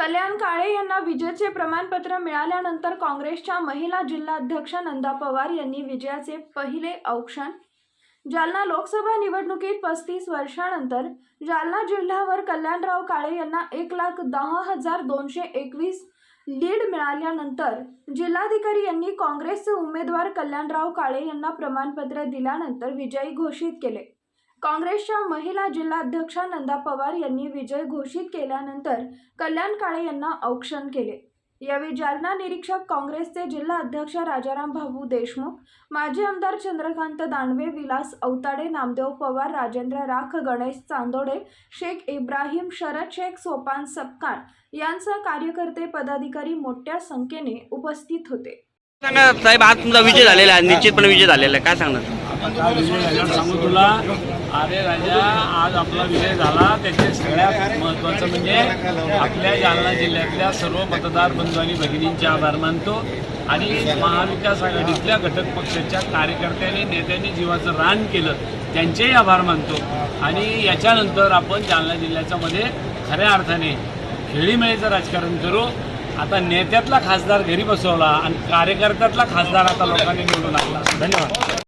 कल्याण काळे यांना विजयाचे प्रमाणपत्र मिळाल्यानंतर काँग्रेसच्या महिला जिल्हाध्यक्ष नंदा पवार यांनी विजयाचे पहिले औक्षण. जालना लोकसभा निवडणुकीत पस्तीस वर्षानंतर जालना जिल्ह्यावर कल्याणराव काळे यांना एक लाख दहा हजार दोनशे एकवीस लीड मिळाल्यानंतर जिल्हाधिकारी यांनी काँग्रेसचे उमेदवार कल्याणराव काळे यांना प्रमाणपत्र दिल्यानंतर विजयी घोषित केले. काँग्रेसच्या महिला जिल्हाध्यक्षा नंदा पवार यांनी विजय घोषित केल्यानंतर कल्याण काळे यांना औक्षण केले. यावेळी जालना निरीक्षक काँग्रेसचे जिल्हा अध्यक्ष राजाराम भाऊ देशमुख माजी आमदार चंद्रकांत दानवे विलास औताडे नामदेव पवार राजेंद्र राख गणेश चांदोडे शेख इब्राहिम शरद शेख सोपान सपकाळ यांसह कार्यकर्ते पदाधिकारी मोठ्या संख्येने उपस्थित होते. सांगा साहेब आज तुमचा विजय झालेला आहे निश्चितपणे विजय झालेला आहे. काय सांगणार? सांगू तुला. अरे राजा आज आपला विजय झाला. त्याचे सगळ्यात महत्त्वाचं म्हणजे आपल्या जालना जिल्ह्यातल्या सर्व मतदार बंधू आणि भगिनींचे आभार मानतो. आणि महाविकास आघाडीतल्या घटक पक्षाच्या कार्यकर्त्यांनी नेत्यांनी जीवाचं रान केलं त्यांचेही आभार मानतो. आणि याच्यानंतर आपण जालना जिल्ह्याच्या मध्ये खऱ्या अर्थाने खेळीमेळीचं राजकारण करू. आता नेत्यातला खासदार घरी बसवला आणि कार्यकर्त्यातला खासदार आता लोकांनी निवडून आणला. धन्यवाद.